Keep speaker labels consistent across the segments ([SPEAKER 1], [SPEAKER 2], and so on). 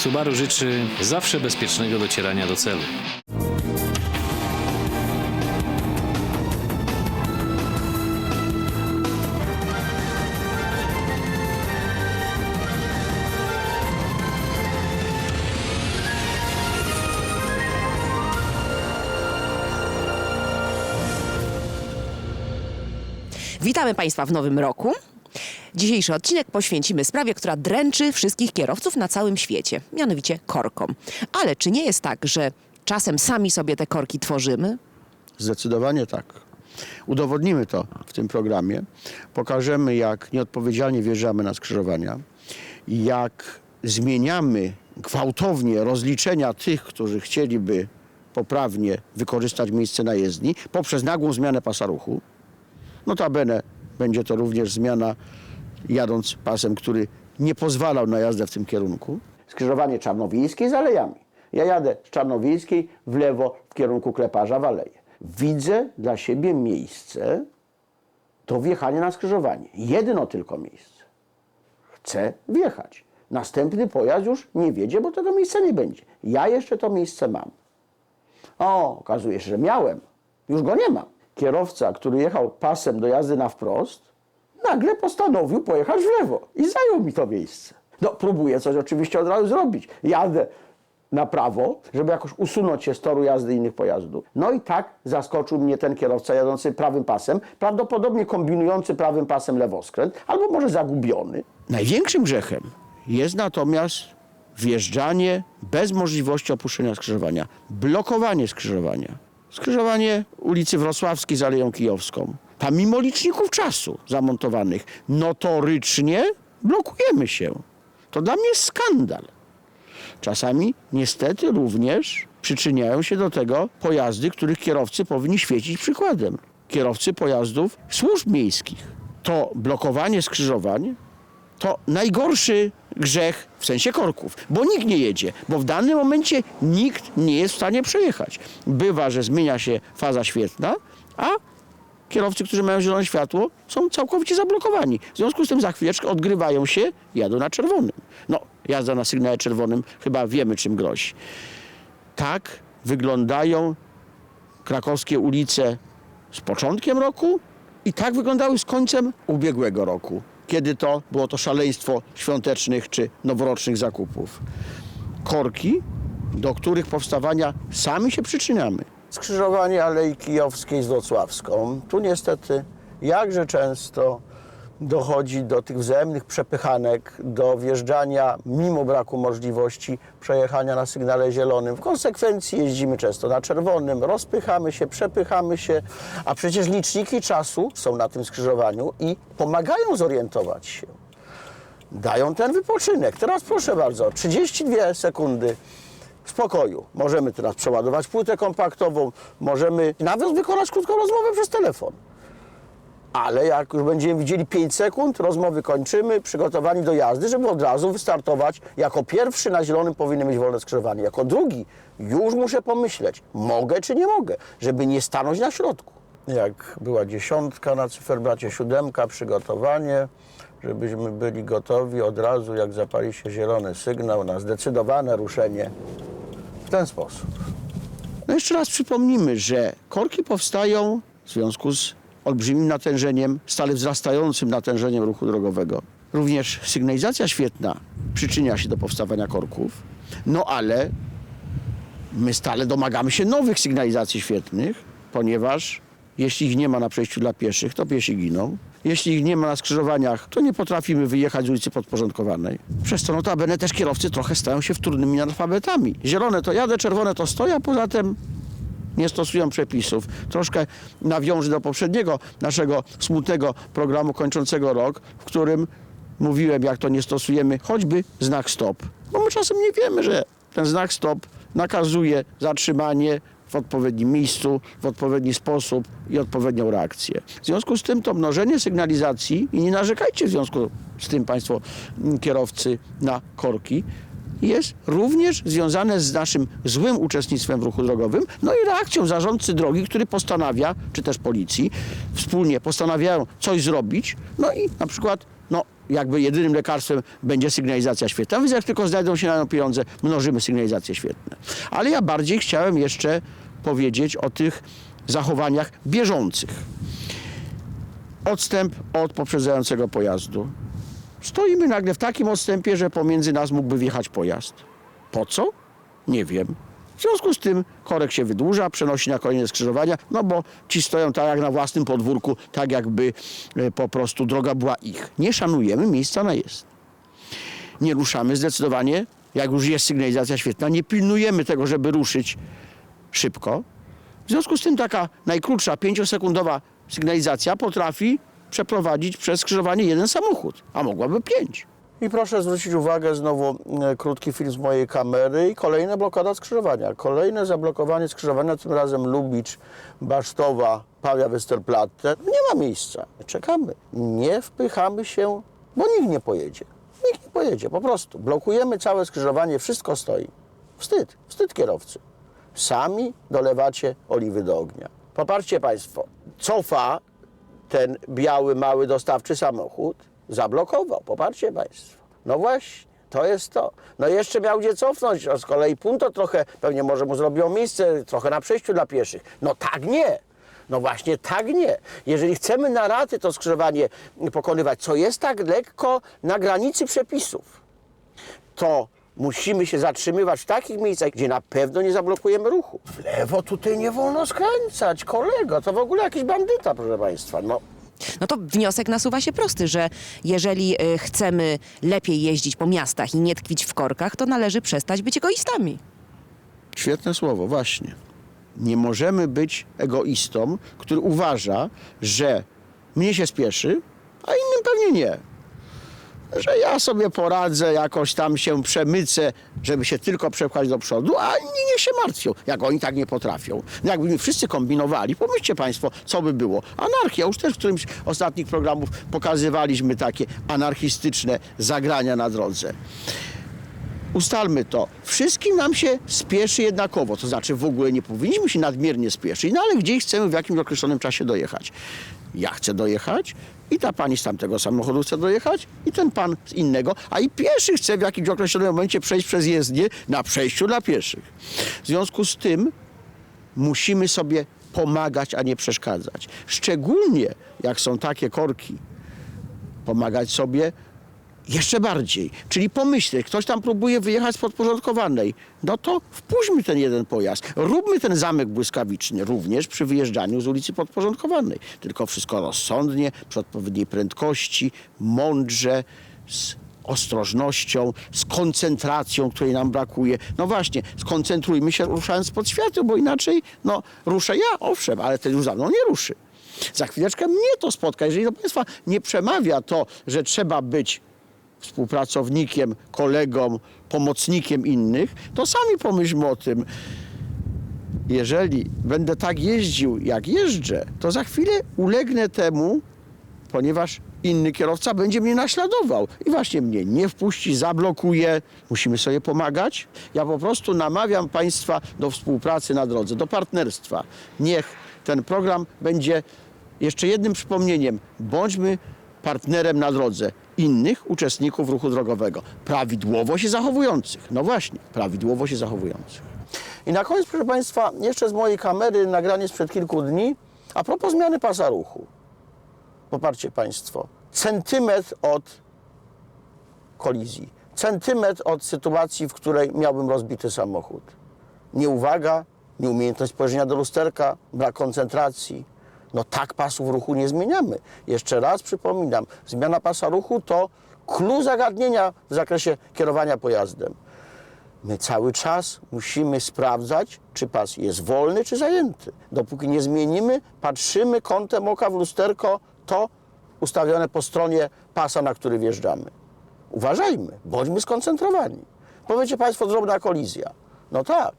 [SPEAKER 1] Subaru życzy zawsze bezpiecznego docierania do celu.
[SPEAKER 2] Witamy Państwa w nowym roku. Dzisiejszy odcinek poświęcimy sprawie, która dręczy wszystkich kierowców na całym świecie, mianowicie korkom. Ale czy nie jest tak, że czasem sami sobie te korki tworzymy?
[SPEAKER 3] Zdecydowanie tak. Udowodnimy to w tym programie. Pokażemy, jak nieodpowiedzialnie wjeżdżamy na skrzyżowania, jak zmieniamy gwałtownie rozliczenia tych, którzy chcieliby poprawnie wykorzystać miejsce na jezdni poprzez nagłą zmianę pasa ruchu. Notabene będzie to również zmiana jadąc pasem, który nie pozwalał na jazdę w tym kierunku. Skrzyżowanie Czarnowiejskiej z alejami. Ja jadę z Czarnowiejskiej w lewo w kierunku Kleparza w aleję. Widzę dla siebie miejsce do wjechania na skrzyżowanie. Jedno tylko miejsce. Chcę wjechać. Następny pojazd już nie wiedzie, bo tego miejsca nie będzie. Ja jeszcze to miejsce mam. O, okazuje się, że miałem. Już go nie mam. Kierowca, który jechał pasem do jazdy na wprost, nagle postanowił pojechać w lewo i zajął mi to miejsce. No, próbuję coś oczywiście od razu zrobić. Jadę na prawo, żeby jakoś usunąć się z toru jazdy innych pojazdów. No i tak zaskoczył mnie ten kierowca jadący prawym pasem, prawdopodobnie kombinujący prawym pasem lewoskręt, albo może zagubiony. Największym grzechem jest natomiast wjeżdżanie bez możliwości opuszczenia skrzyżowania, blokowanie skrzyżowania. Skrzyżowanie ulicy Wrocławskiej z Aleją Kijowską. Tam mimo liczników czasu zamontowanych notorycznie blokujemy się. To dla mnie skandal. Czasami niestety również przyczyniają się do tego pojazdy, których kierowcy powinni świecić przykładem. Kierowcy pojazdów służb miejskich. To blokowanie skrzyżowań to najgorszy grzech w sensie korków, bo nikt nie jedzie, bo w danym momencie nikt nie jest w stanie przejechać. Bywa, że zmienia się faza świetna, a kierowcy, którzy mają zielone światło, są całkowicie zablokowani. W związku z tym za chwileczkę odgrywają się, jadą na czerwonym. No, jazda na sygnale czerwonym chyba wiemy, czym grozi. Tak wyglądają krakowskie ulice z początkiem roku i tak wyglądały z końcem ubiegłego roku, kiedy to było to szaleństwo świątecznych czy noworocznych zakupów. Korki, do których powstawania sami się przyczyniamy. Skrzyżowanie Alei Kijowskiej z Wrocławską. Tu niestety jakże często dochodzi do tych wzajemnych przepychanek, do wjeżdżania mimo braku możliwości przejechania na sygnale zielonym. W konsekwencji jeździmy często na czerwonym, rozpychamy się, przepychamy się, a przecież liczniki czasu są na tym skrzyżowaniu i pomagają zorientować się. Dają ten wypoczynek. Teraz proszę bardzo, 32 sekundy spokoju. Możemy teraz przeładować płytę kompaktową, możemy nawet wykonać krótką rozmowę przez telefon. Ale jak już będziemy widzieli 5 sekund, rozmowy kończymy, przygotowani do jazdy, żeby od razu wystartować. Jako pierwszy na zielonym powinny mieć wolne skrzyżowanie. Jako drugi już muszę pomyśleć, mogę czy nie mogę, żeby nie stanąć na środku. Jak była dziesiątka na cyferblacie, siódemka, przygotowanie, żebyśmy byli gotowi od razu, jak zapali się zielony sygnał na zdecydowane ruszenie w ten sposób. No jeszcze raz przypomnimy, że korki powstają w związku z olbrzymim natężeniem, stale wzrastającym natężeniem ruchu drogowego. Również sygnalizacja świetna przyczynia się do powstawania korków, no ale my stale domagamy się nowych sygnalizacji świetnych, ponieważ jeśli ich nie ma na przejściu dla pieszych, to piesi giną. Jeśli ich nie ma na skrzyżowaniach, to nie potrafimy wyjechać z ulicy podporządkowanej. Przez to notabene też kierowcy trochę stają się wtórnymi analfabetami. Zielone to jadę, czerwone to stoję, a poza tym nie stosują przepisów. Troszkę nawiążę do poprzedniego naszego smutnego programu kończącego rok, w którym mówiłem, jak to nie stosujemy, choćby znak stop. Bo my czasem nie wiemy, że ten znak stop nakazuje zatrzymanie w odpowiednim miejscu, w odpowiedni sposób i odpowiednią reakcję. W związku z tym to mnożenie sygnalizacji i nie narzekajcie w związku z tym Państwo mm, kierowcy na korki, jest również związane z naszym złym uczestnictwem w ruchu drogowym, no i reakcją zarządcy drogi, który postanawia, czy też policji, wspólnie postanawiają coś zrobić, no i na przykład no, jakby jedynym lekarstwem będzie sygnalizacja świetna. Więc jak tylko znajdą się na nią pieniądze, mnożymy sygnalizacje świetne. Ale ja bardziej chciałem jeszcze powiedzieć o tych zachowaniach bieżących. Odstęp od poprzedzającego pojazdu. Stoimy nagle w takim odstępie, że pomiędzy nas mógłby wjechać pojazd. Po co? Nie wiem. W związku z tym korek się wydłuża, przenosi na kolejne skrzyżowania, no bo ci stoją tak jak na własnym podwórku, tak jakby e, po prostu droga była ich. Nie szanujemy miejsca na jest. Nie ruszamy zdecydowanie, jak już jest sygnalizacja świetna, nie pilnujemy tego, żeby ruszyć szybko. W związku z tym taka najkrótsza, pięciosekundowa sygnalizacja potrafi przeprowadzić przez skrzyżowanie jeden samochód, a mogłaby pięć. I proszę zwrócić uwagę, znowu e, krótki film z mojej kamery i kolejna blokada skrzyżowania. Kolejne zablokowanie skrzyżowania, tym razem Lubicz, Basztowa, Pawia Westerplatte. Nie ma miejsca. Czekamy. Nie wpychamy się, bo nikt nie pojedzie. Nikt nie pojedzie, po prostu. Blokujemy całe skrzyżowanie, wszystko stoi. Wstyd, wstyd kierowcy. Sami dolewacie oliwy do ognia. Popatrzcie Państwo, cofa ten biały, mały dostawczy samochód zablokował. Popatrzcie Państwo. No właśnie, to jest to. No jeszcze miał gdzie cofnąć, a z kolei punto trochę, pewnie może mu zrobiło miejsce trochę na przejściu dla pieszych. No tak nie. No właśnie tak nie. Jeżeli chcemy na raty to skrzyżowanie pokonywać, co jest tak lekko na granicy przepisów, to musimy się zatrzymywać w takich miejscach, gdzie na pewno nie zablokujemy ruchu. W lewo tutaj nie wolno skręcać, kolego. To w ogóle jakiś bandyta, proszę Państwa. No,
[SPEAKER 2] No to wniosek nasuwa się prosty, że jeżeli y, chcemy lepiej jeździć po miastach i nie tkwić w korkach, to należy przestać być egoistami.
[SPEAKER 3] Świetne słowo, właśnie. Nie możemy być egoistą, który uważa, że mnie się spieszy, a innym pewnie nie. Że ja sobie poradzę, jakoś tam się przemycę, żeby się tylko przepchać do przodu, a inni niech się martwią, jak oni tak nie potrafią. No Jakbyśmy wszyscy kombinowali, pomyślcie Państwo, co by było. Anarchia, już też w którymś ostatnich programów pokazywaliśmy takie anarchistyczne zagrania na drodze ustalmy to, wszystkim nam się spieszy jednakowo, to znaczy w ogóle nie powinniśmy się nadmiernie spieszyć, no ale gdzieś chcemy w jakimś określonym czasie dojechać. Ja chcę dojechać i ta pani z tamtego samochodu chce dojechać i ten pan z innego, a i pieszy chce w jakimś określonym momencie przejść przez jezdnię na przejściu dla pieszych. W związku z tym musimy sobie pomagać, a nie przeszkadzać. Szczególnie jak są takie korki, pomagać sobie jeszcze bardziej. Czyli pomyśleć, ktoś tam próbuje wyjechać z podporządkowanej, no to wpuśćmy ten jeden pojazd. Róbmy ten zamek błyskawiczny również przy wyjeżdżaniu z ulicy podporządkowanej. Tylko wszystko rozsądnie, przy odpowiedniej prędkości, mądrze, z ostrożnością, z koncentracją, której nam brakuje. No właśnie, skoncentrujmy się ruszając pod światło, bo inaczej, no ruszę ja, owszem, ale ten już za mną nie ruszy. Za chwileczkę mnie to spotka. Jeżeli do Państwa nie przemawia to, że trzeba być współpracownikiem, kolegą, pomocnikiem innych, to sami pomyślmy o tym. Jeżeli będę tak jeździł, jak jeżdżę, to za chwilę ulegnę temu, ponieważ inny kierowca będzie mnie naśladował i właśnie mnie nie wpuści, zablokuje. Musimy sobie pomagać. Ja po prostu namawiam Państwa do współpracy na drodze, do partnerstwa. Niech ten program będzie jeszcze jednym przypomnieniem. Bądźmy partnerem na drodze innych uczestników ruchu drogowego, prawidłowo się zachowujących. No właśnie, prawidłowo się zachowujących. I na koniec, proszę Państwa, jeszcze z mojej kamery nagranie sprzed kilku dni a propos zmiany pasa ruchu. Popatrzcie Państwo, centymetr od kolizji, centymetr od sytuacji, w której miałbym rozbity samochód. Nieuwaga, nieumiejętność spojrzenia do lusterka, brak koncentracji. No tak pasów ruchu nie zmieniamy. Jeszcze raz przypominam, zmiana pasa ruchu to clue zagadnienia w zakresie kierowania pojazdem. My cały czas musimy sprawdzać, czy pas jest wolny, czy zajęty. Dopóki nie zmienimy, patrzymy kątem oka w lusterko, to ustawione po stronie pasa, na który wjeżdżamy. Uważajmy, bądźmy skoncentrowani. Powiecie Państwo, drobna kolizja. No tak.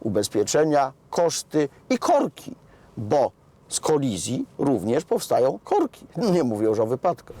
[SPEAKER 3] Ubezpieczenia, koszty i korki, bo z kolizji również powstają korki. Nie mówię już o wypadkach.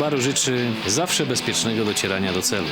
[SPEAKER 1] Subaru życzy zawsze bezpiecznego docierania do celu.